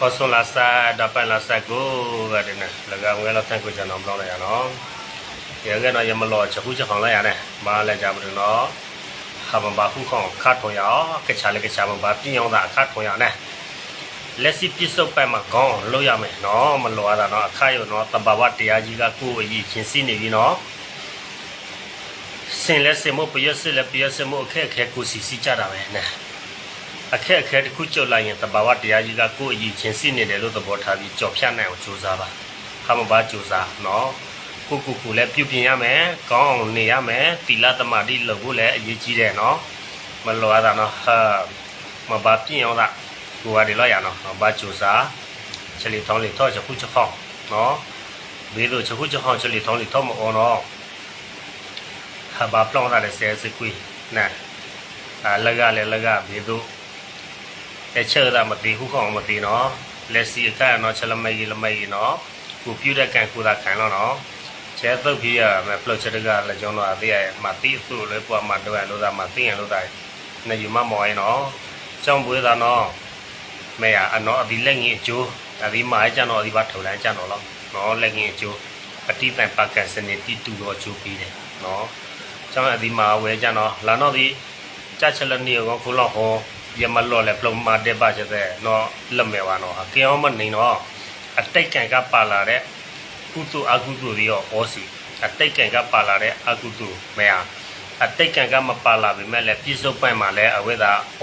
ကောဆွန်လာစာဒပန်လာစာကိုကတဲ့နာလကငွေလောက်ထန့်ကိုကျွန်တော်မလုပ်လိုက်ရနော်ရကဲတော့ရမလို့ချက်ခုချက်ခေါင်လိုက်ရတယ်မလည်းကြမလို့နော်ဟာမဘာခုခေါင်ခတ်ထုံရကချာလည်းကချာမဘာပြင်းအောင်တာခတ်ထုံရနဲ့လက်စီပစ္စုပ္ပန်မှာခေါင်းလို့ရမယ်နော်မလွာတာနော်အခါရုံနော်တဘာဝတရားကြီးကကိုယ်အရေးရှင်စီနေပြီနော်စင်လက်စင်မို့ပျက်စစ်လက်ပျက်စစ်မို့အခက်အခဲကိုစီစီကြတာပဲနဲ့ အခက်အခဲတစ်ခုကြုတ်လိုက်ရင်တဘာဝတရားကြီးကကိုယ့်အရေးချင်းစီနေတယ်လို့သဘောထားပြီးကြော်ဖြတ်နိုင်အောင်ကြိုးစားပါ။ဟာမဘာကြိုးစားနော်။ကိုကိုကိုလည်းပြုပြင်ရမယ်။ကောင်းအောင်နေရမယ်။သီလသမာဓိလုပ်ဖို့လည်းအရေးကြီးတယ်နော်။မလိုရတာနော်။ဟာမဘာပြင်အောင်လား။ကိုကဒီလောက်ရနော်။မဘာကြိုးစား။ချက်လီထောင်းလီထောချက်ခုချက်ခေါင်းနော်။ဘေးလိုချက်ခုချက်ခေါင်းချက်လီထောင်းလီထောမအောင်နော်။ဟာဘာပလောင်းတာလည်းဆဲစကွေးနဲ့အာလကလည်းလကဘေးတို့ အချက်ဒါမသိခုခေါင်မသိနော်လက်စီအခါနော်ချက်လမိုင်လမိုင်နော်ကိုပြူတဲ့ကန်ကိုသာခံတော့နော်ကျဲတုတ်ပြီးရမယ်ပလော့ချက်တကလည်းကျောင်းတော့အသေးရမသိသူ့လည်းပွားမတော့ရလို့သာမသိရင်လို့သာနေယူမမော်ရင်နော်ကျောင်းပွေးတာနော်မေရအနော်အဒီလက်ငင်းအကျိုးအဒီမိုင်ကျန်တော့ဒီဘာထော်လန်းကျန်တော့လောနော်လက်ငင်းအကျိုးအတိတန်ပကန်စနေတီတူတော့အကျိုးပြီးတယ်နော်ကျောင်းအဒီမှာဝဲကျန်တော့လာတော့ဒီကြချက်လက်နေကောခုလောက်ဟော ရမလော့လဲပလုံမာတက်ပါချက်တဲ့နော်လက်မယ်ပါနော်အကင်အောင်မနေတော့အတိတ်ကံကပါလာတဲ့ကုသအကုသတွေရောဩစီအတိတ်ကံကပါလာတဲ့အကုသမရအတိတ်ကံကမပါလာပေမဲ့လည်းပြစ္ဆုတ်ပိုင်မှာလည်းအဝိဒါဩ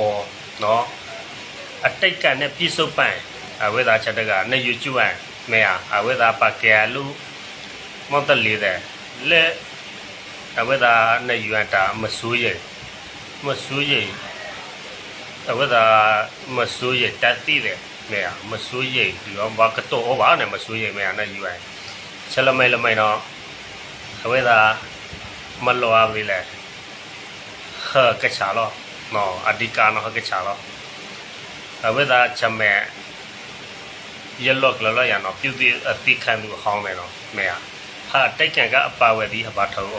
နော်အတိတ်ကံနဲ့ပြစ္ဆုတ်ပိုင်အဝိဒါချက်တကနဲ့ယူကျွမ်းမရအဝိဒါပါကေလူမောတလီတဲ့လက်အဝိဒါနဲ့ယူတာမဆိုးရင်မဆိုးရင် ဝဒမဆူရတတ်တိတယ်မေယမဆူရဒီရောဘာကတော့ဘာနဲ့မဆူရမေယနဲ့ယူရချက်လမဲလမဲတော့အဝဒမလောအဝိလေဟကချာလောနော်အဒီကာနော်ဟကချာလောအဝဒချမဲရလောကလောရနော်ပြုတိအတိခံသူဟောင်းမယ်နော်မေယဟာတိတ်ကန်ကအပါဝဲဒီဟဘာထောဩ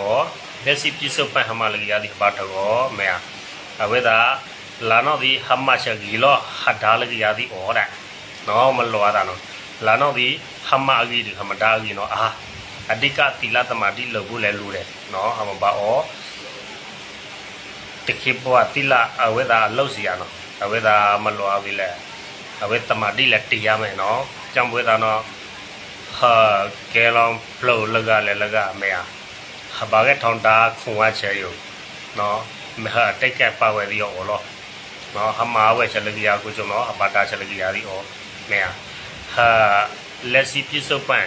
လက်စီပြစ္ဆုတ်ပန်ဟမလကရဒီဟဘာထောဩမေယအဝဒ လာတော့ဒီဟမချက်ကြီးလောဟဒါလကရသည်ဩတဲ့နော်မလောတာနော်လာတော့ဒီဟမအကြီးဒီဟမဒါကြီးနော်အာအဓိကသီလသမာဓိလုပ်ဖို့လည်းလိုတယ်နော်ဟမဘာဩတခိဘဝသီလအဝေဒအလုပ်စီရနော်အဝေဒမလောပြီလေအဝေသမာဓိလည်းတရားမယ်နော်ကြံပွေးတာနော်ဟာကဲလောင်ဖလိုလကလည်းလကမေဟာဘာကထောင်းတာခွန်ဝချေယနော်မဟာတိတ်ကပါဝဲဒီရောလော နော်ဟမာဝဲချက်လကီယာကိုကျွန်တော်အပါတာချက်လကီယာဒီဩမဲဟာလက်စီပြစ္ဆုတ်ပန်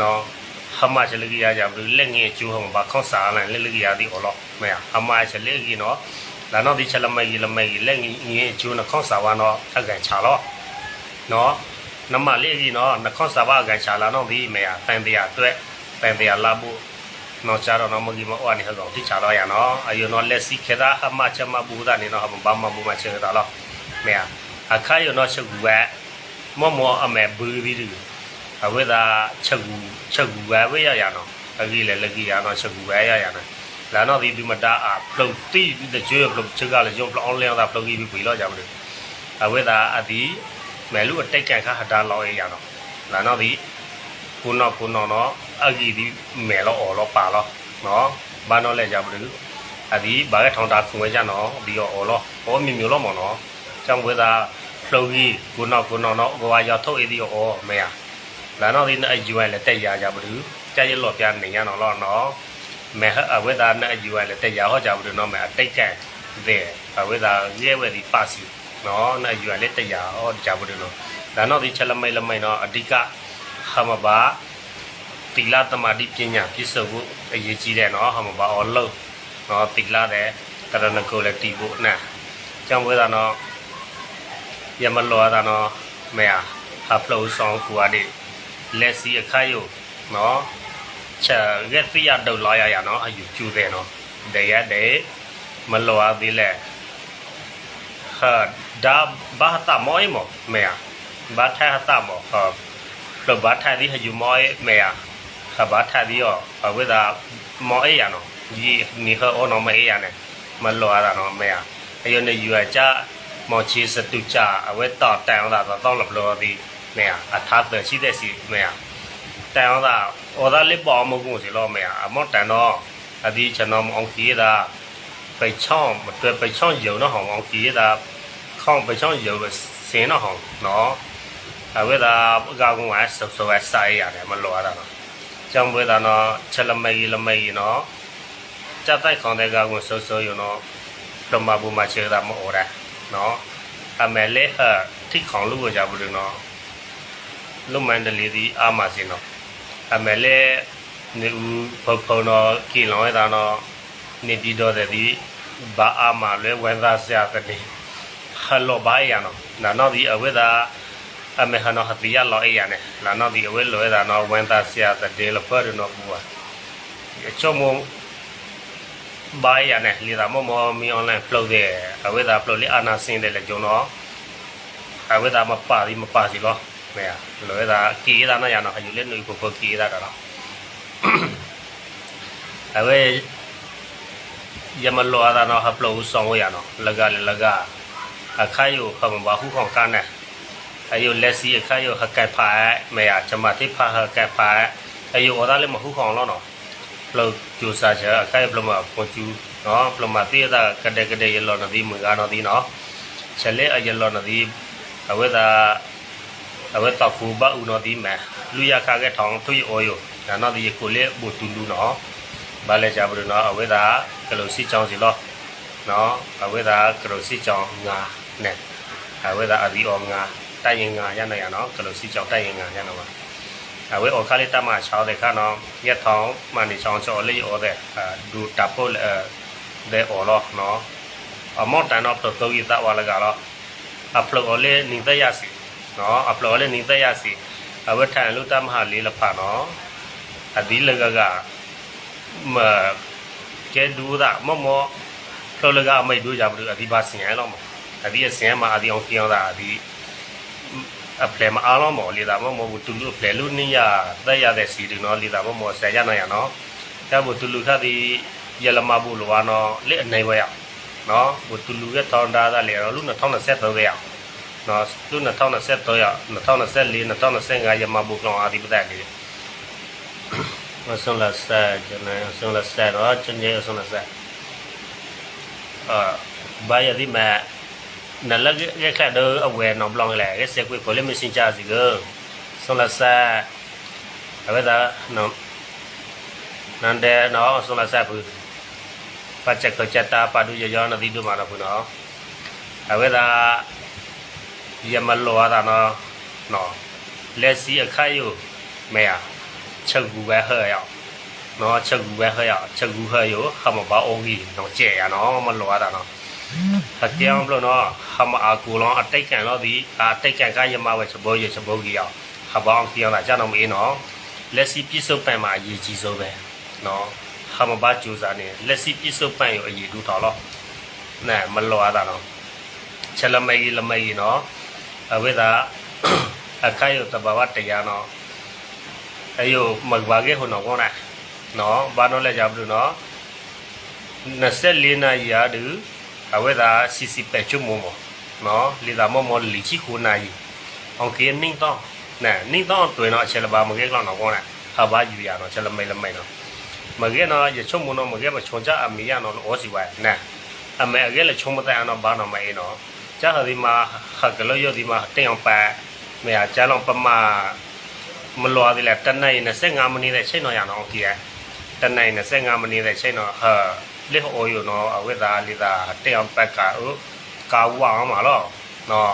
နော်ဟမာချက်လကီယာကြောင့်လက်ငယ်ကျူးဟောဘာခေါစာလန်လက်လကီယာဒီဩလောမဲဟမာချက်လကီနော်လာတော့ဒီချက်လမိုင်လမိုင်လက်ငယ်ကျူးနခေါစာဝါနော်အကန်ချာလောနော်နမလေးကြီးနော်နခေါစာဝါအကန်ချာလာတော့ဒီမဲတန်တရားအတွက်တန်တရားလာဖို့ နော်ကြတော့နော်မကြီးမအော်နေဟောတော့တိချတော့ရနော်အယနော်လက်စီခေတာအမချမဘူဒါနေနော်ဘာမဘူမချေတော့လောမေအခါယနော်ချက်ကူပဲမောမောအမေဘူပြီးဒီအဝိဒါချက်ကူချက်ကူပဲဝေးရရနော်အကြီးလေလက်ကြီးရနော်ချက်ကူပဲရရနော်လာနော်ဒီဒီမတာအပလုတ်တိတဲ့ကျွေးပလုတ်ချက်ကလည်းရုံပလောင်းလျောင်းတာပလုတ်ကြီးပြီးပြီတော့ကြမလို့အဝိဒါအဒီမဲလူအတိတ်ကန်ခါဟတာလောရရနော်လာနော်ဒီ ကုနောကုနောနော်အကြီးဒီမဲလောအော်လောပါလောနော်ဘာနော်လဲကြမလို့အဒီဘာကထောင်းတာခွန်ဝဲကြနော်ဒီရောအော်လောဟောမြမျိုးလောမော်နော်ကြောင့်ဝဲတာဖလုတ်ကြီးကုနောကုနောနော်ကိုဝါရောက်ထုတ်အဒီရောအော်မဲရလာနော်ဒီနဲ့အယူရလဲတက်ရကြမလို့ကြရလောပြနေရနော်လောနော်မဲဟအဝဲတာနဲ့အယူရလဲတက်ရဟောကြမလို့နော်မဲအတိတ်ကတဲ့အဝဲတာရဲဝဲဒီပါစီနော်နဲ့အယူရလဲတက်ရဟောကြမလို့နော်လာနော်ဒီချက်လမိတ်လမိတ်နော်အဓိက ဟမဘာတိလသမာဓိပညာပြည့်စုံဖို့အရေးကြီးတယ်နော်ဟမဘာအော်လို့နော်တိလတဲ့ကရဏကိုလည်းတည်ဖို့နာကြောင့်ဝဲတာနော်ယမလောတာနော်မဲဟာဖလိုဆောင်ကူအဒီလက်စီအခါယုနော်ချက်ရက်တိရဒုလာရရနော်အယူကျူတယ်နော်တရတဲ့မလောအသေးလဲဟာဒါဘာတာမောမောမဲဘာထာတာမောဟာ လောဘာထာဒီဟယူမောရဲ့မေယာခဘာထာဒီရောဝေဒာမောအေးရနော်ဒီနိဟောနော်မေးရနဲ့မလောရတာနော်မေယာအယောနဲ့ယူရကြမောချေစတုကြအဝဲတာတန်အောင်တာတော့လဘလောဒီမေယာအထာတရှိတဲ့စီမေယာတန်အောင်တာဩဒါလေးပေါ်မကုန်စီလောမေယာအမောတန်တော့အဒီကျွန်တော်မအောင်ကြီးတာပဲချောင်းမတွေ့ပဲချောင်းယုံတော့ဟောင်းအောင်ကြီးတာခေါင်းပဲချောင်းယုံစင်းတော့ဟောင်းနော် ဝဲသာအကောင်ကဆောဆောဆိုင်ရတယ်မလောရတာနော်ကျောင်းပွဲတာနော်ချက်လမေးလမေးနော်ကြက်တိုက်ခေါင်းတဲ့ကောင်ဆောဆောယူနော်ပရမဘူမချေတာမအော်တာနော်အမေလေဟထိခေါင်လူကိုကြဘူးလို့နော်လုံမန်တလီဒီအာမစင်နော်အမေလေနေဦးဖဖုံတော့ကီလောင်းရတာနော်နေပြီးတော့တဲ့ဒီဘာအာမလဲဝန်သားဆရာကတိဟလောဘာရနော်နာနော်ဒီအဝိဒါ အမေဟနော်ဟတိယလောအေးရနဲ့လာနော်ဒီအဝိလောရတာနော်ဝန်သားဆရာတဲ့ဒီလဖရနော်ဘူအချုံမဘာရနဲ့လီတာမမမီအွန်လိုင်းဖလုတ်တဲ့အဝိဒါဖလုတ်လေးအာနာစင်းတယ်လေကျွန်တော်အဝိဒါမပါဒီမပါစီလောမဲလောရတာကီရတာနော်ရနော်အယူလေးနွေကိုကိုကီရတာတော့အဝိ ยามလောอาดานะฮับโลซองยานะละกะละกะอะคายโยพะมบาฮูของกะนะ ayo lesi kha yo hakai pha me ya chama thi pha hakai pha ayo oda le ma hu khong lo no lo ju sa cha kha yo plama po chu no plama ti da ka de ka de yo lo na di mu ga no di no chale a yo lo na di awe da awe ta khu ba u no di ma lu ya kha ke thong thu yo yo na no di ko le bu tu lu no ဘာလဲကြဘူးနော်အဝိဒါကလုစီချောင်းစီလို့နော်အဝိဒါကလုစီချောင်းငါနဲ့အဝိဒါအဒီအောင်ငါ တိုက်ရင်ငါရနိုင်ရနော်ကလိုစီချောင်းတိုက်ရင်ငါရနော်အဝေအော်ခါလေးတမချောင်းတဲ့ခါနော်ရက်ထောင်းမန်ဒီချောင်းချောလေးအော်တဲ့ဒူတပ်ပိုအဲတဲ့အော်လောနော်အမောတန်တော့တော့တော့ရတာဝါလကတော့အပလော်လေးနေတဲ့ရစီနော်အပလော်လေးနေတဲ့ရစီအဝေထန်လူတမဟာလေးလဖာနော်အဒီလကကမကဲဒူတာမမောလောလကအမိတ်တို့ကြဘူးအဒီပါစင်ရတော့မအဒီအစင်မှာအဒီအောင်ပြောင်းတာအဒီ အပလေမအားလုံးမော်လေတာမမောဘူးတူလူပလေလူနိယတဲ့ရတဲ့စီတူနော်လေတာမမောဆယ်ရနိုင်ရနော်ဒါဘူးတူလူခသည်ရလမဘူးလောနော်လက်အနေဝဲရနော်ဘူးတူလူရဲ့ထောင်းတာကလေတော့လူ2023ရနော်လူ2023ရ2024 2025ရမဘူးကောင်အာဒီပတဲ့လေမဆုံးလာဆက်ကျွန်တော်ဆုံးလာဆက်တော့ကျွန်တော်ဆုံးလာဆက်အာဘာရဒီမဲ့ နလကရခဒအဝဲနော်ဘလောင်းလေရစကွေကိုလည်းမစင်ချစီကဆုံးလာဆက်အဝဲဒါနော်နန္ဒေနော်ဆုံးလာဆက်ဘူးပတ်ချက်ကချက်တာပါဒူရရောနဒီတို့မှာတော့ဘူးနော်အဝဲဒါရမလောတာနော်နော်လက်စီအခါယုမဲရချက်ကူပဲဟဲ့ရောက်နော်ချက်ကူပဲဟဲ့ရောက်ချက်ကူဟဲ့ယောဟမဘာအိုကြီးနော်ကျဲရနော်မလောတာနော် အကြောင်းဘလို့နော်ဟမအာကူလောအတိတ်ကန်တော့ဒီအတိတ်ကန်ကရမဝဲချဘောရချဘောကြီးရောက်ဟဘောင်းပြောင်းလာကြတော့မင်းနော်လက်စီပြစ်စုံပန်မှာအရေးကြီးဆုံးပဲနော်ဟမဘာကျူစာနေလက်စီပြစ်စုံပန်ရောအရေးတူတော်လို့နဲမလောတာနော်ချက်လမေးလမေးနော်အဝိဒါအခါယတဘာဝတရားနော်အယုမဂဘာကေဟိုနော်ကောနာနော်ဘာတော့လဲကြဘူးနော်24နာရီရာဒူ အဝဲသာစီစီပဲချုံမမနော်လီသာမမလီချီခုနာရီအောင်ကေနင်းတော့နဲနင်းတော့တွင်တော့အချက်လပါမကေကောနော်ကောနာဟာဘာယူရတော့ချက်လမိတ်လမိတ်နော်မကေနော်ရချုံမနော်မကေမချုံကြအမီရနော်ဩစီဝိုင်နဲအမေအကေလချုံမတဲ့နော်ဘာနော်မဲနော်ကြာဟဒီမှာဟာကလောယဒီမှာတင်အောင်ပါမေအကြလောပမာမလောဒီလေတနင်္ဂနွေ25မိနစ်တဲ့ချိန်တော့ရအောင်ကြည့်ရတနင်္ဂနွေ25မိနစ်တဲ့ချိန်တော့ဟာ လေဟိုယောနော်အဝိဒါလီဒါတေအောင်ပက်ကဥကာဝါမှာလောနော်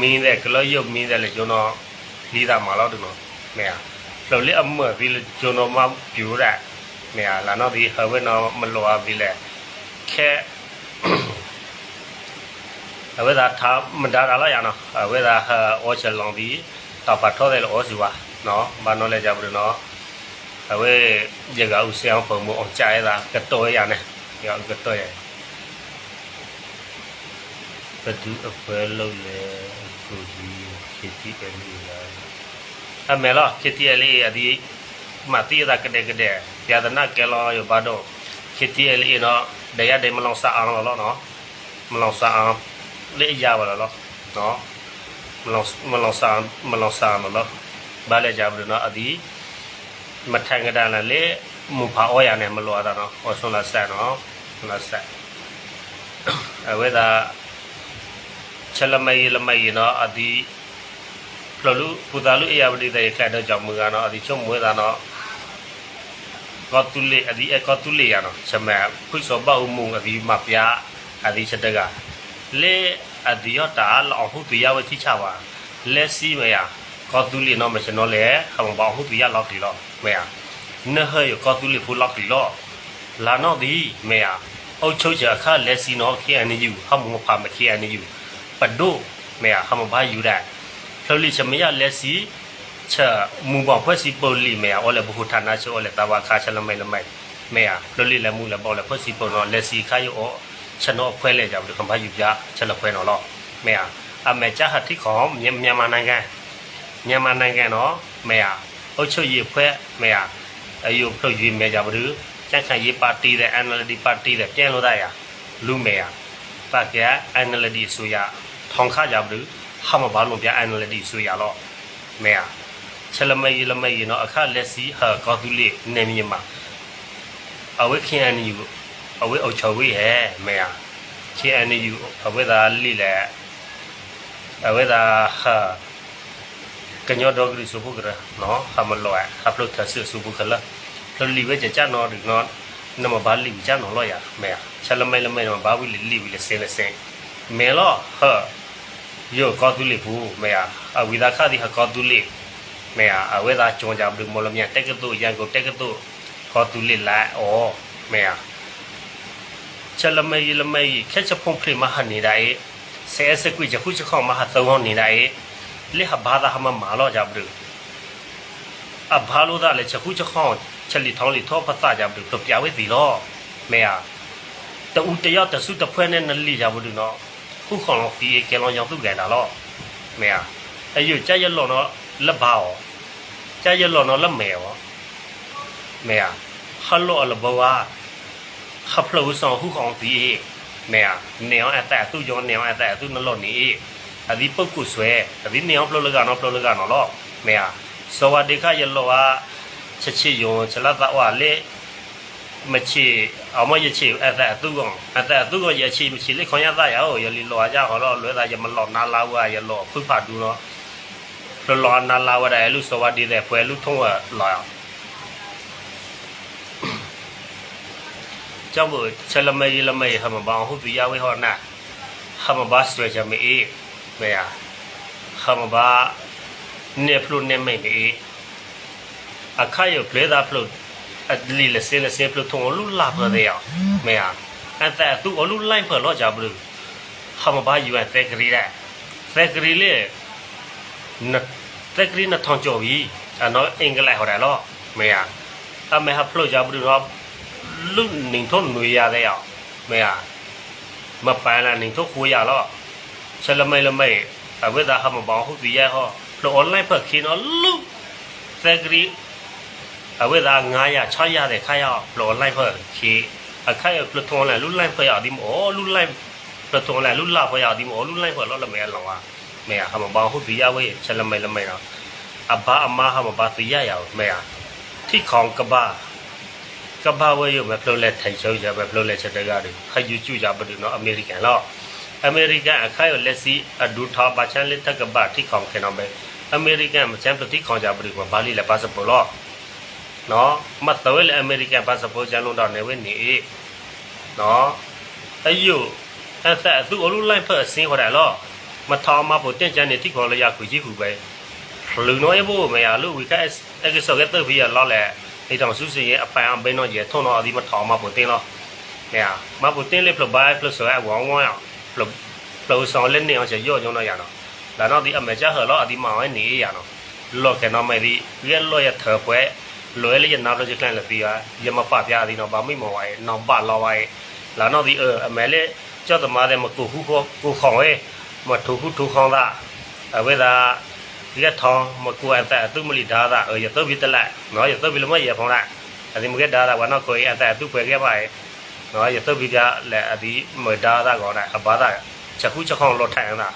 မင်းတဲ့ကလောယုတ်မင်းတဲ့လေကျွန်တော်လီဒါမှာလောဒီနော်မေယာလောလေအမဒီလေကျွန်တော်မပြူတဲ့မေယာလာနော်ဒီဟဝနော်မလောဒီလေခဲအဝိဒါသာမဒါလာလာရနော်အဝိဒါဟာအောချလောင်ဒီတော့ပတ်ထောတယ်လို့ဩစီဝါနော်ဘာနော်လဲကြဘူးနော်အဝဲရကဥဆောင်ပုံမအောင်ကြာရတာကတော့ရနေ ရောကတော့ရဘဒူအဖွဲလုံးလေကိုကြီးခေတီအလီလာအမေလားခေတီအလီအဒီမတိရကတဲ့ကတဲ့ပြဒနာကဲလောရဘာတော့ခေတီအလီနော်ဒရတဲ့မလောင်စာအောင်လောနော်မလောင်စာအောင်လေရပါလားနော်မလောမလောဆာမလောဆာနော်ဘာလဲကြဘူးနော်အဒီ မထန်ကတာလေမူဖာအော်ရနဲ့မလောတာနော်ဟောဆွန်လာဆက်နော်ဆွန်လာဆက်အဝဲတာချလမယလမယနော်အဒီဖလလူပူတာလူအရာပတိတဲ့ခက်တော့ကြောင့်မူကနော်အဒီချုံမွေးတာနော်ကောတူလေအဒီအကောတူလေရနော်ချမခွိစောပအမှုအဒီမပြအဒီချက်တကလေအဒီရတာလောက်ဟုတ်ပြရဝချိချပါလက်စီမရကောတူလေနော်မရှင်တော့လေဟောဘောဟုတ်ပြရလောက်ဒီတော့ မေယာနဟယကတူလီဖူလောက်တီလောလာနော်ဒီမေယာအောက်ချုပ်ချာခါလက်စီနော်ခဲအနေယူဟမမဖာမခဲအနေယူပဒိုမေယာဟမဘာယူဒါဖလိုလီချမယလက်စီချာမူဘောင်ဖွဲ့စီပိုလီမေယာအော်လေဘူဌာနာချိုအော်လေတာဝါခါချလမိုင်လမိုင်မေယာဖလိုလီလက်မူလက်ပေါ့လက်ဖွဲ့စီပေါ်နော်လက်စီခါယူအော်ချနောဖွဲလဲကြဘူးကမ္ဘာယူပြချက်လက်ဖွဲနော်လောမေယာအမေချာဟတိခေါ်မြန်မာနိုင်ငံမြန်မာနိုင်ငံနော်မေယာ အုတ်ချုပ်ရဖွဲမေယာအယုဖလို့ယူမေကြဘူးကြန့်ခိုင်ရေးပါတီတဲ့ NLD ပါတီတဲ့ပြန်လို့ရလူမေယာပါကဲ NLD ဆိုရထောင်ခါကြဘူးဟာမဘာလုံးပြ NLD ဆိုရတော့မေယာချလမေလမေနော်အခလက်စီဟာကောသူလေးနေမြမှာအဝိခင်အန်ယူအဝိအုတ်ချဝိဟဲမေယာခင်အန်ယူအဝိသာလိလေအဝိသာဟာ ကညောဒေါဂရီစုပုကရနော်ဟာမလောအပလုတ်သဆစုပုကလာလလီဝဲကြကြနော်ဒီနော်နမဘာလီကြနော်လောရမေယာချလမေလမေနော်ဘာဝိလီလီဝိလစင်းလစင်းမေလောဟာယောကောသူလေးဘူးမေယာအဝိသာခတိဟာကောသူလေးမေယာအဝဲသာကြုံကြဘူးမလမြတက်ကတုရန်ကိုတက်ကတုခေါ်သူလိလာဩမေယာချလမေလမေခက်ချဖုန်ဖရိမဟနေတိုင်းဆဲစကွိချခုချခေါမဟာသုံးဟောနေတိုင်း လေဟဘာသာဟမမာလောကြဘရုအဘာလိုဒါလေချက်ခုချက်ခေါင်ချက်လီထောင်းလီထောဖတ်တာကြဘရုတော့ပြဝဲစီလောမေယာတူတယောက်တဆုတဖွဲနဲ့နလီကြဘရုနော်ခုခေါင်လောဒီကဲလောရောက်သူကန်တာလောမေယာအယူကြက်ရလောနော်လက်ဘာရောကြက်ရလောနော်လက်မေရောမေယာဟလောအလဘဝခဖလောဆောင်ခုခေါင်ဒီမေယာနေအောင်အသက်သူ့ကြောင့်နေအောင်အသက်သူ့နလောနေ అది పక్కు స్వే అది నీ అప్లోలు గాను అప్లోలు గాను లో మే సో వాడి కా ఎల్లోవా చచ్చి యో చలా తావా లే మచ్చి అమ్మ యచ్చి అత అతుగం అత అతుగం యచ్చి మచ్చి లే కొన్యా తా యా ఓ యలి లో ఆ జా హో లో లో తా యా మలో నా లా వా యా లో పు పా డు లో lo lo na la wa da lu so wa di de pwe lu thong wa la จ้ามือชลเมยลเมยทำมาบางหุ่ยยาวไว้หอน่ะทำมาบาสเวจามี က်လမေးလမေးဟမဘောင်ဟုတ်ပြရဝဲဟောနာဟမဘာစွေချမေးမေယာဟမဘာနေဖလုနေမေးအခါယပလေဒါဖလုအဒလီလစင်းလစင်းဖလုထုံလူလာပတဲ့ရမေယာအတဲ့သူအလူလိုက်ဖလောကြဘူးဟမဘာယူအသက်ဂရီတဲ့သက်ဂရီလေနတက်ကရီနထောင်ကျော်ပြီအနော်အင်္ဂလိုက်ဟောတယ်လို့မေယာအမေဟာဖလို့ကြဘူးတော့လူနင်းထုံးနွေရတဲ့ရောက်မေယာမပန်းလာနင်းထုံးခိုးရလို့ ဆလမေလမေအဝိဒါဟမဘောဟုတ်ပြီရဟောလို့ online ဖက်ခင်းတော့လူတက်ကရီအဝိဒါ900 600တဲ့ခါရောက်လို့ online ဖက်ခီအခါရပလထုံးလာလူလိုက်ဖက်ရဒီမောလူလိုက်ပလထုံးလာလူလာဖက်ရဒီမောလူလိုက်ဖက်လို့လည်းမဲလောပါမေဟာမဘောဟုတ်ဒီရဝဲချက်လမဲလမဲတော့အဘာအမဟာမဘာသီရရအောင်မေဟာထိခေါင်ကဘာကဘာဝဲရမဖလို့လက်ထိုင်ချုံကြပဲဖလို့လက်ချက်တကားတွေခယူကျူကြပါတော့နော်အမေရိကန်တော့ အမေရိကန်အခါရလက်စီအဒူထာပါချန်လက်ထက်ကဘာထိခေါင်ခင်တော့ပဲအမေရိကန်မချမ်းပတိခေါင်ကြပါတော့ဘာလီလက်ပါစပိုလို့နော်မတ်တော်လည်းအမေရိကန်ပါစပိုချန်လုံးတော့နေဝဲနေနော်အယုအဲ့ဒါသူအလူလိုက်ဖက်အစင်းဟောတယ်လို့မထောင်းမဖို့တင့်ကြနေတိခေါ်လရခွေကြီးခုပဲလူน้อยဖို့မရလို့ဝီကက်အဲ့ကဆောကတဲ့ပြီးရလောက်လေဒီတောင်စုစရဲ့အပန်အဘင်းတော့ရေထုံတော့အဒီမထောင်းမဖို့တင်းတော့နေရမဖို့တင်းလေးဖလဘိုင်ဖလဆောအဝေါင်းဝေါင်းအောင်ဖလ ဖလဆောင်လက်နေအောင်ချရော့ကြုံတော့ရတော့ဒါတော့ဒီအမေချဟလောအဒီမောင်းနေရတော့လော့ကတော့မယ်ဒီရဲလော့ရထော်ပွဲလွယ်လေးရနောက်လို့ကျကန်လက်ပြီးရမပပြားသည်တော့ဗာမိမော်ဝိုင်းနောင်ပလောဝိုင်းလာတော့ဒီအမေလေးကြောက်သမားတဲ့မကူခုကိုကိုခေါင်ဝဲမထူခုထူခေါင်တာအဝဲသာလက်ထောင်းမကူအတဲ့သူမလီဒါတာရတော့ပြီးတလက်နော်ရတော့ပြီးလမရဖောင်းလာအဒီမကဒါတာဝနောက်ကိုအတဲ့သူပွဲခဲ့ပါရဲ့ နော်ရတော့ပြီးကြလက်အဒီမဒါတာကောနဲ့အဘာသာချက်ခုချက်ခေါင်လောထိုင်တာ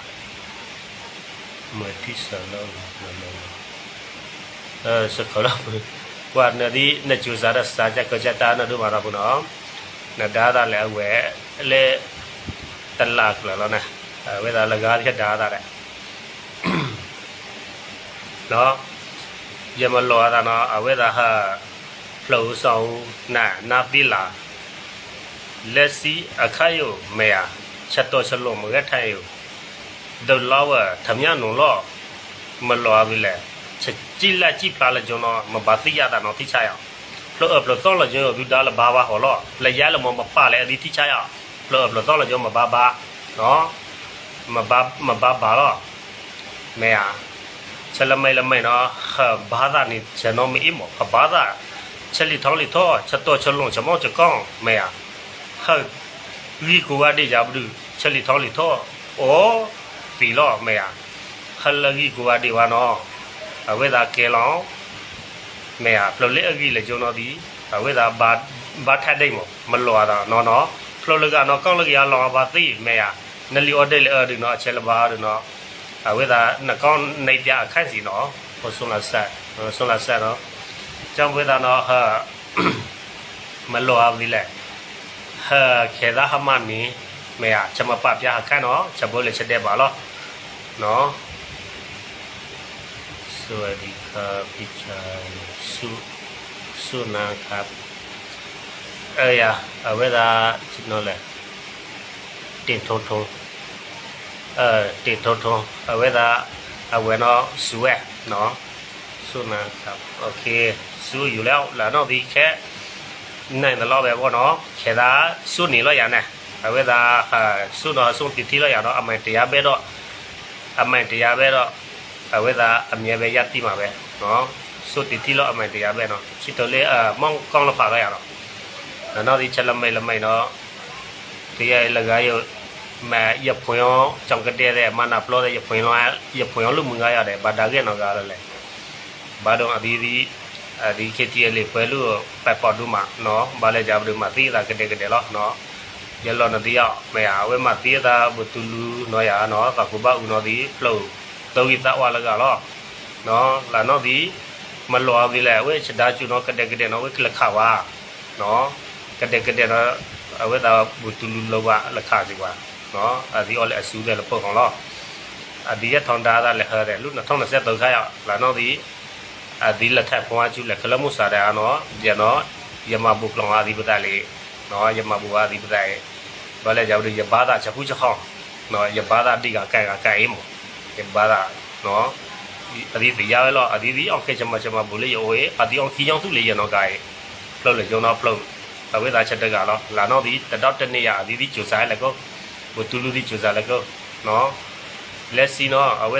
မတိစလောလောလောအဲစခလာကွာနဒီနကျူဇာရစာကြကကြတာနဒုမာရဘူးနော်နဒါဒါလဲဝဲလဲတလာကလောနော်ဝဲဒါလကားချက်ဒါဒါတဲ့နော်ယမလောတာနော်အဝဲဒါဟာလှုပ်ဆောင်နာနာပိလာ လက်စီအခါယုမေယာချက်တော်ချက်လုံးမရထိုင်ယုဒလောဝထမြနုံလောမလောပြီလေချက်ကြည့်လက်ကြည့်ပါလေကျွန်တော်မဘာသိရတာနော်သိချရအောင်လို့အပလို့တော့လကျွန်တော်ဒူတာလဘာဘာဟောလောလက်ရလမမပါလေအဒီသိချရအောင်လို့အပလို့တော့လကျွန်တော်မဘာဘာနော်မဘာမဘာဘာလောမေယာချက်လမဲလမဲနော်ဘာသာနေကျွန်တော်မအီမောဘာသာချက်လီထောင်းလီထောချက်တော်ချက်လုံးချက်မောချက်ကောင်းမေယာ ဟဲ့ဒီကိုကတိကြဘူးချက်လီထောင်းလီထောဩဖီလောမေယာဟလဂီကိုကတိဝါနောအဝေဒါကေလောမေယာဖလိုလေအဂီလေဂျုံတော်ဒီအဝေဒါဘာဘာထဒိတ်မမလောတာနော်နော်ဖလိုလကနော်ကောင်းလကရလောဘာသိမေယာနလီအော်ဒဲလေအဒီနော်ချက်လဘာဒနော်အဝေဒါနကောင်းနေပြအခန့်စီနော်ဟိုဆွန်လာဆက်ဆွန်လာဆက်နော်ကျောင်းဝေဒါနော်ဟာမလောအဝီလေဟခဲဒါဟမနီမေယာချမပပြာခါနော်ချဘိုလေ เคลาฮ keda hamani mea chama pap ya haka no chabo le chede balo no suwadi ka pichai su su ะครับเอออยอาเวลาชิโนั่นแหละติดทงทงเอ่อติดทงทงเวลาเอาไวลเนาะสวยเนาะสู้นะครับโอเคสู้อยู่แล้วแล้วเนอะดีแค่ နိုင်တယ်လို့ပဲပေါ့နော်ခေသာစုနေလို့ရနေအဝေသာစုတော့စုပတိလို့ရတော့အမေတရားပဲတော့အမေတရားပဲတော့အဝေသာအမြဲပဲရတိမှာပဲနော်စုပတိလို့အမေတရားပဲနော်ချစ်တော်လေးအမောင်းကောင်းလို့ပါတော့ရတော့နောက်ဒီချက်လမိတ်လမိတ်နော်တရားလကားရမရဖွင့်အောင်ကြောင်ကတဲ့တဲ့မနာပလို့တဲ့ရဖွင့်လို့ရဖွင့်အောင်လို့မငါရတယ်ဘာဒါကဲနော်ကားလည်းဘာတော့အဒီဒီ ဒီခေတီလေးပွဲလို့ပတ်ပေါ်တို့မှာနော်ဘာလဲကြဘူးမှာသိတာကတဲ့ကတဲ့လို့နော်ရလောနဒီရောက်မရအဝဲမှာသိတာဘတူလူနော်ရနော်ကကုဘဦးနော်ဒီဖလို့တောဂီတာဝါလကလောနော်လာနော်ဒီမလောအဝီလဲဝဲချဒါချူနော်ကတဲ့ကတဲ့နော်ဝဲကလခဝါနော်ကတဲ့ကတဲ့နော်အဝဲတာဘတူလူလောကလခစီကွာနော်အဒီအော်လဲအဆူတယ်လို့ပေါ့ကောင်လောအဒီရထောင်တာတာလဲဟဲတယ်လူ2023ခါရော က်လာနော်ဒီ adi la tha phwa chu la khala mu sa da no ya no yama bu klong adi bata le no yama bu adi bata e ba le jaw de ya ba da cha pu cha khong no ya ba da di ga kai ga kai mo ya ba da no adi ti ya lo adi di ong ke chama chama bu le yo e adi ong ki jong su le ya no kai plo le jong no plo အဝိဒါချက်တကတော့လာတော့ဒီတတော့တနေ့ရအဒီဒီကျူစားလည်းကိုဘတူလူဒီကျူစားလည်းကိုနော်လက်စီနော်အဝိ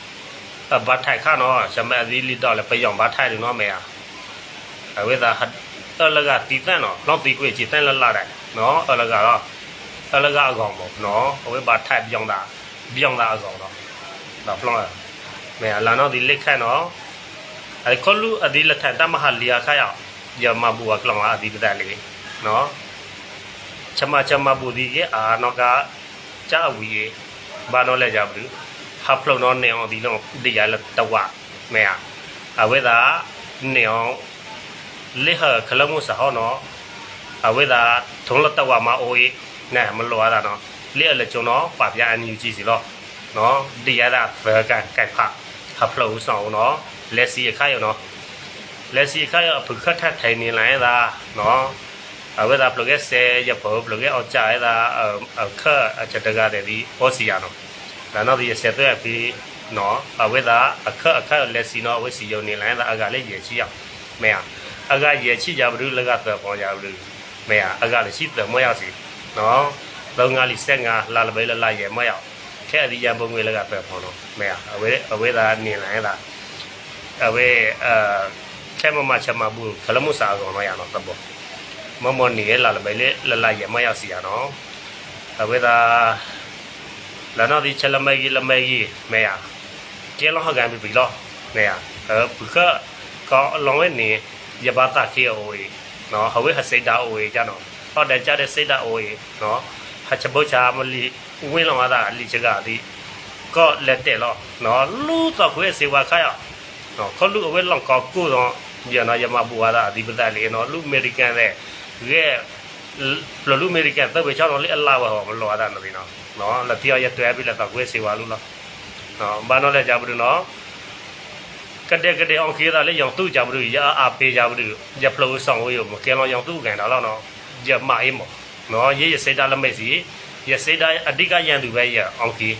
မဲယာရနော်ယမဘူးအနော်ဘူတူလူဒီယောယမဘူးဘာလောနော်တောက်ခုပါဦးဒီအဝဲသာအဝဲချက်ခါသိလာတောက်ခုပါဦးလကနော်ဒီနော်ပါဦးလောက်ချက်ခံရတဲ့ခံရတယ်လीနော်မလောရတာနော်အဝဲသာဒီဘာထိုက်ခါနော်ရှမအသီးလီတော့လည်းပယောင်ဘာထိုက်တယ်နော်မေယာအဝိဒါဟတ်အလကတီတန်နော်လောက်တီကွေချီတန်လလာတယ်နော်အလကတော့အလကအကောင်ပေါ့နော်အဝိဘာထိုက်ပြောင်းတာပြောင်းတာအကောင်တော့တော့ဖလောင်းမေယာလာနော်ဒီလက်ခတ်နော်အဲခလူအဒီလက်ထတမဟာလီယာခါရောက်ယမဘူကလောင်းအဒီပဒလေးနော်ချမချမဘူဒီကအာနောကကြာဝီဘာနော်လဲကြဘူးဟာဖ လုံတော့နေအောင်ဒီလုံးဒီရလတဝမဲအဝေဒါနေအောင်လေဟခလမှုစဟောနော်အဝေဒါထုံးလတဝမအိုးနဲမလောရတာနော်လေအလကျုံနော်ပပြအန်ယူကြည့်စီလို့နော်ဒီရတာဘယ်ကန်ကိုက်ဖဟာဖလုံဆောင်နော်လက်စီအခါရနော်လက်စီအခါရဖခတ်ထထိုင်နေလိုက်တာနော်အဝေဒါပလကဆေရပေါ်ပလကအောက်ကြရတာအခါအချက်တကားတဲ့ဒီဩစီယာနော် နာနောက်ဒီဆက်သွဲပြီးနော်အဝိဒါအခက်အခက်လက်စီနော်ဝိစီယုံနေလိုင်းသာအကလေးရေချီအောင်မဲဟာအကရေချီကြဘူးလကသပေါ်ကြဘူးမဲဟာအကလည်းရှိတယ်မွေးရစီနော်သုံးငါလီဆက်ငါလာလပဲလလာရေမွေးရခဲအဒီရပုံငွေလကသပေါ်တော့မဲဟာအဝိအဝိဒါနေလိုင်းသာအဝိအာခဲမမချမဘူးခလမှုစာကောင်တော့ရတော့သဘောမမနေလာလပဲလလာရေမွေးရစီရနော်အဝိဒါ လာနော်ဒီချက်လမဲကြီးလမဲကြီးမဲရကျဲလောဟကန်ပြီပြီလောမဲရအဘကကောလောင်းဝဲနေရပါတာခေအိုးနော်ဟဝေဟစိတ်တာအိုးကြနော်ဟောတဲ့ကြတဲ့စိတ်တာအိုးနော်ဟချပုချာမလီဝင်းလောင်းတာလီချကဒီก็လက်တဲ့လောနော်လူတော့ခွေးစေဝါခါရနော်ခလူအဝဲလောင်းကောကိုတော့ရနော်ရမဘူဝါဒအဒီပဒလေးနော်လူအမေရိကန်တဲ့ရဲလလူအမေရိကန်တော့ပဲချောင်းတော့လေအလာဝဟောမလောတာနော်ဒီနော် နော်လက်ပြောရတွဲပြီးလက်တော့ကွေးစီဝါလူလားနော်ဘာနော်လဲကြဘူးနော်ကတဲ့ကတဲ့အောင်ခေးတာလေရောင်သူ့ကြဘူးရအားပေးကြဘူးရဖလို့ဆောင်ဝေးရမကဲလောရောင်သူ့ကန်တော့နော်ရမအေးမနော်ရေးရစိတ်တာလက်မိတ်စီရစိတ်တာအဓိကရန်သူပဲရအောင်ခေး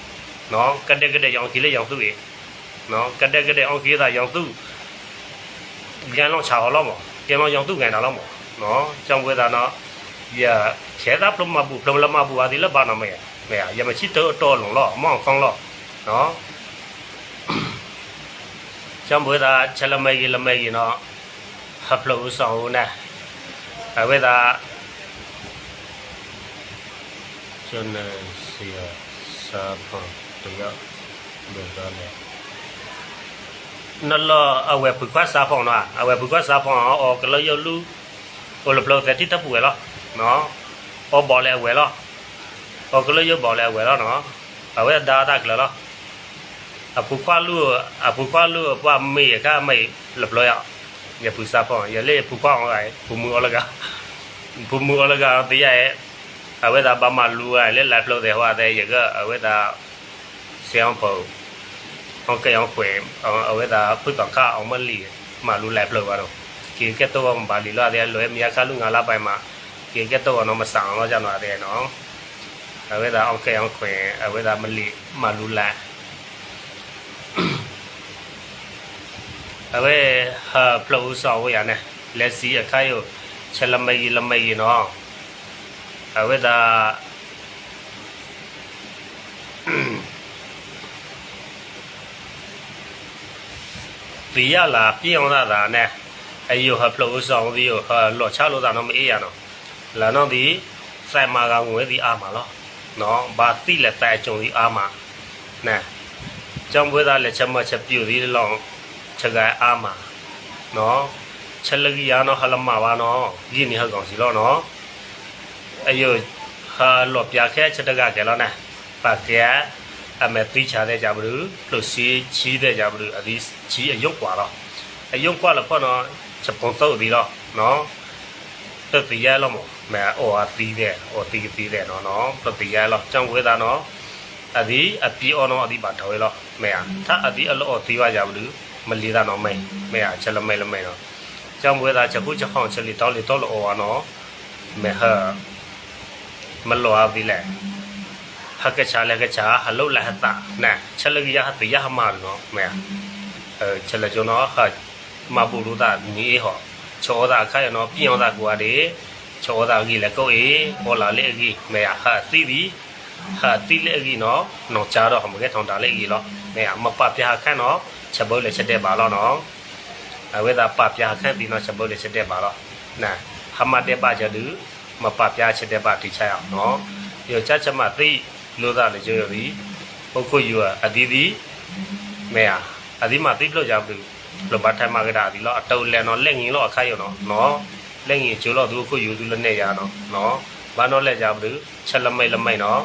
နော်ကတဲ့ကတဲ့ရောင်ခေးလေရောင်သူ့ရေနော်ကတဲ့ကတဲ့အောင်ခေးတာရောင်သူ့ကန်လောချာဟောလောက်မကဲလောရောင်သူ့ကန်တော့လောက်မနော်ကြောင့်ဝေဒနာရချေတာပလမဘူးပလမဘူးအဒီလဘာနမေ မေရမချစ်တော့တော်လုံးလောမောင်ကောင်းလောနော်ကြောင့်ဝေဒချလမေကြီးလမေကြီးနော်ဟပ်လို့ဆောင်ဦးနဲ့အဝေဒကျန်စီယာစာဖန်တော့ဘယ်တော့လဲနလောအဝဲပုခွာစာဖန်နော်အဝဲပုခွာစာဖန်အော်ကလောယလူ o lo plo te ti ta pu lo no o bo le we lo o ko lo yo bo le we lo no a we da da klo lo a pu kwa lu a pu kwa lu pa me ka me lo plo ya ya pu sa pho ya le pu kwa ai pu mu o la ga pu mu o la ga ti ya e a we da ba ma lu ai le la plo de hwa de ye ga a we da xiang po အောင်ကဲအောင်ခွေအဝဲတာဖွကကအောင်မလီမာလူလိုက်ပလို့ပါတော့ que que to ba li lo de lo mi ka lu nga la pai ma que que to no ma sang lo ja no de no a ve da ok on kwe a ve da ma li ma lu la a ve ha plo so wo ya ne le si a ka yo che la mai la mai no a ve da ပြရလာပြောင်းလာတာနဲ့အယိုဟဖလို့ဆောင်ဒီယိုဟာလော်ချလို့တာတော့မအေးရနော်လာတော့ဒီစိုင်မာကငွေဒီအာမလော နော်ဘာတိလက်တဲ့ကြုံဒီအာမနဲကြောင့်ဘွေးသားလက်ချက်မချက်ပြူဒီလောင်းချက်ကအာမနော်ချက်လကြီးရနော်ဟလမပါနော်ဒီနေဟကောင်စီလောနော်အယိုဟာလော်ပြခဲချက်တကကဲလောနဲပါကဲအမေတိချတဲ့ကြဘူးလို့စီချီးတဲ့ကြဘူးအဒီချီးအယုတ်กว่าတော့အယုတ်กว่าလို့ပေါ့နော်ချက်ပုံတော့ဒီတော့နော်တတိယလောမ မဲအော်အတီးတဲ့အော်တီးတီးတဲ့နော်နော်တတိယလောကြောင့်ဝေးတာနော်အဒီအပီအော်နော်အဒီပါတော်လောမဲသာအဒီအလောတီးပါကြဘူးမလီတာနော်မဲမဲချက်လမဲလမဲနော်ကြောင့်ဝေးတာချက်ခုချက်ခေါင်ချက်လီတောင်းလီတော့လောနော်မဲဟာမလောအဒီလေဟကချာလကချာဟလုလဟတာနာချက်လကရဟတရဟမာနော်မဲအဲချက်လကျွန်တော်ဟာမပူလို့တာနေဟောချောတာခိုင်နော်ပြောင်းတာကွာလေ ချောတာကြီးလည်းကိုယ်အေးဟောလာလေအကြီးမဲဟာသီးပြီးဟာသီးလေအကြီးနော်နော်ချာတော့မကဲထောင်တာလေအကြီးလောမဲမပပြခန့်နော်ချက်ဘုတ်လေချက်တဲ့ပါလောနော်အဝေသာပပြခန့်ပြီးနော်ချက်ဘုတ်လေချက်တဲ့ပါလောနာဟမတဲ့ပါကြတူမပပြချက်တဲ့ပါတိချအောင်နော်ယောချချက်မသိလို့သားလေကြရပြီပုတ်ခွယူအဒီဒီမဲအဒီမသိလို့ကြဘူးလဘတ်ထိုင်မာကတာဒီလောအတုံးလဲနော်လက်ငင်းလောအခါရနော်နော် လက်ငင်းကျိုးလောသူခုယူသူလည်းနဲ့ရနော်နော်ဘာနော်လက်ကြဘူးချက်လမိတ်လမိတ်နော်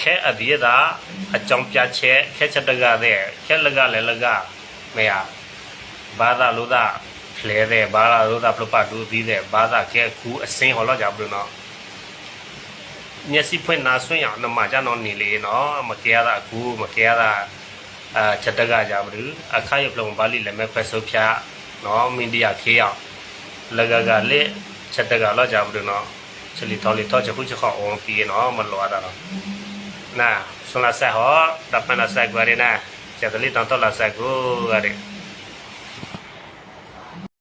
ခဲအဒီရတာအကြောင်းပြချက်ခဲချက်တကတဲ့ခဲလကလည်းလကမေယဘာသာလို့သာလဲတဲ့ဘာသာလို့သာပလပတ်တူပြီးတဲ့ဘာသာခဲခုအစင်းဟောလောက်ကြဘူးနော်မျက်စိဖွင့်နာဆွင့်ရအောင်နမကြတော့နေလေနော်မကဲရတာအခုမကဲရတာအာချက်တကကြဘူးအခါရပလုံပါဠိလည်းမဲ့ဖက်ဆုပ်ဖြာနော်မင်းတရားခေးရောက်လကကလေချက်တကလောက်ကြဘူးနော်ချလီတော်လီတော်ချက်ခုချက်ခေါအောင် ပြီးနော်မလောတာတော့နာဆွန်လာဆက်ဟောတပ်ပနာဆက်ကွာရနာချက်တလီတောင်းတော့လာဆက်ကိုရတယ်